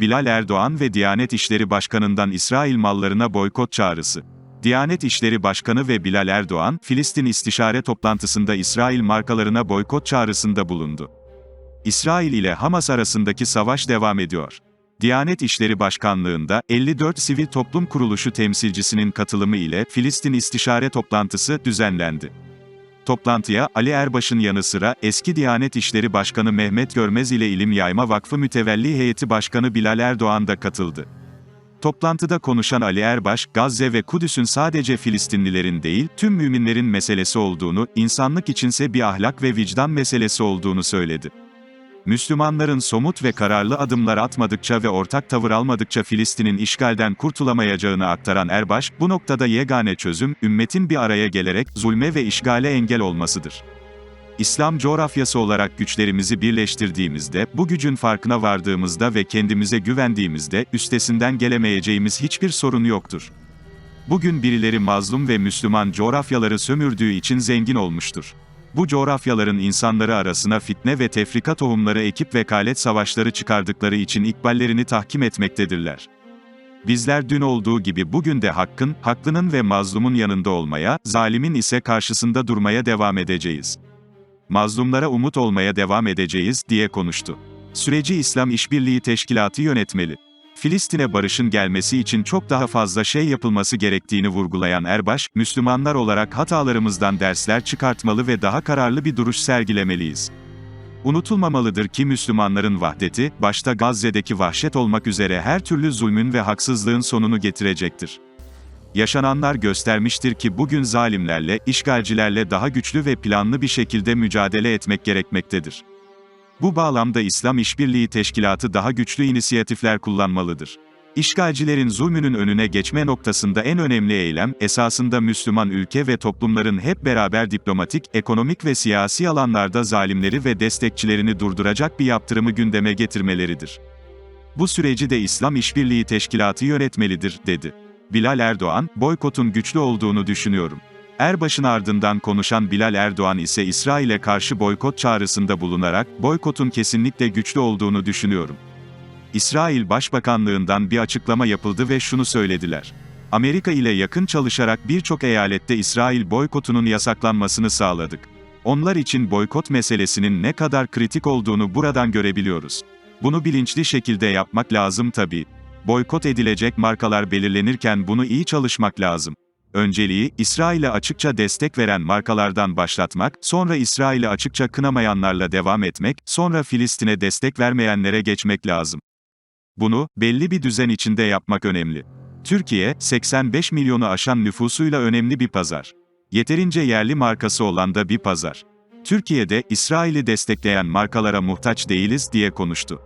Bilal Erdoğan ve Diyanet İşleri Başkanı'ndan İsrail mallarına boykot çağrısı. Diyanet İşleri Başkanı ve Bilal Erdoğan, Filistin istişare toplantısında İsrail markalarına boykot çağrısında bulundu. İsrail ile Hamas arasındaki savaş devam ediyor. Diyanet İşleri Başkanlığında 54 sivil toplum kuruluşu temsilcisinin katılımı ile Filistin istişare toplantısı düzenlendi. Toplantıya Ali Erbaş'ın yanı sıra eski Diyanet İşleri Başkanı Mehmet Görmez ile İlim Yayma Vakfı Mütevelli Heyeti Başkanı Bilal Erdoğan da katıldı. Toplantıda konuşan Ali Erbaş, Gazze ve Kudüs'ün sadece Filistinlilerin değil, tüm müminlerin meselesi olduğunu, insanlık içinse bir ahlak ve vicdan meselesi olduğunu söyledi. Müslümanların somut ve kararlı adımlar atmadıkça ve ortak tavır almadıkça Filistin'in işgalden kurtulamayacağını aktaran Erbaş, bu noktada yegane çözüm, ümmetin bir araya gelerek, zulme ve işgale engel olmasıdır. İslam coğrafyası olarak güçlerimizi birleştirdiğimizde, bu gücün farkına vardığımızda ve kendimize güvendiğimizde, üstesinden gelemeyeceğimiz hiçbir sorun yoktur. Bugün birileri mazlum ve Müslüman coğrafyaları sömürdüğü için zengin olmuştur. Bu coğrafyaların insanları arasına fitne ve tefrika tohumları ekip vekalet savaşları çıkardıkları için ikballerini tahkim etmektedirler. Bizler dün olduğu gibi bugün de hakkın, haklının ve mazlumun yanında olmaya, zalimin ise karşısında durmaya devam edeceğiz. Mazlumlara umut olmaya devam edeceğiz, diye konuştu. Süreci İslam İşbirliği Teşkilatı yönetmeli. Filistin'e barışın gelmesi için çok daha fazla şey yapılması gerektiğini vurgulayan Erbaş, Müslümanlar olarak hatalarımızdan dersler çıkartmalı ve daha kararlı bir duruş sergilemeliyiz. Unutulmamalıdır ki Müslümanların vahdeti, başta Gazze'deki vahşet olmak üzere her türlü zulmün ve haksızlığın sonunu getirecektir. Yaşananlar göstermiştir ki bugün zalimlerle, işgalcilerle daha güçlü ve planlı bir şekilde mücadele etmek gerekmektedir. Bu bağlamda İslam İşbirliği Teşkilatı daha güçlü inisiyatifler kullanmalıdır. İşgalcilerin zulmünün önüne geçme noktasında en önemli eylem, esasında Müslüman ülke ve toplumların hep beraber diplomatik, ekonomik ve siyasi alanlarda zalimleri ve destekçilerini durduracak bir yaptırımı gündeme getirmeleridir. Bu süreci de İslam İşbirliği Teşkilatı yönetmelidir, dedi. Bilal Erdoğan, boykotun güçlü olduğunu düşünüyorum. Erbaş'ın ardından konuşan Bilal Erdoğan ise İsrail'e karşı boykot çağrısında bulunarak, boykotun kesinlikle güçlü olduğunu düşünüyorum. İsrail Başbakanlığından bir açıklama yapıldı ve şunu söylediler. Amerika ile yakın çalışarak birçok eyalette İsrail boykotunun yasaklanmasını sağladık. Onlar için boykot meselesinin ne kadar kritik olduğunu buradan görebiliyoruz. Bunu bilinçli şekilde yapmak lazım tabii. Boykot edilecek markalar belirlenirken bunu iyi çalışmak lazım. Önceliği, İsrail'e açıkça destek veren markalardan başlatmak, sonra İsrail'i açıkça kınamayanlarla devam etmek, sonra Filistin'e destek vermeyenlere geçmek lazım. Bunu, belli bir düzen içinde yapmak önemli. Türkiye, 85 milyonu aşan nüfusuyla önemli bir pazar. Yeterince yerli markası olan da bir pazar. Türkiye'de, İsrail'i destekleyen markalara muhtaç değiliz, diye konuştu.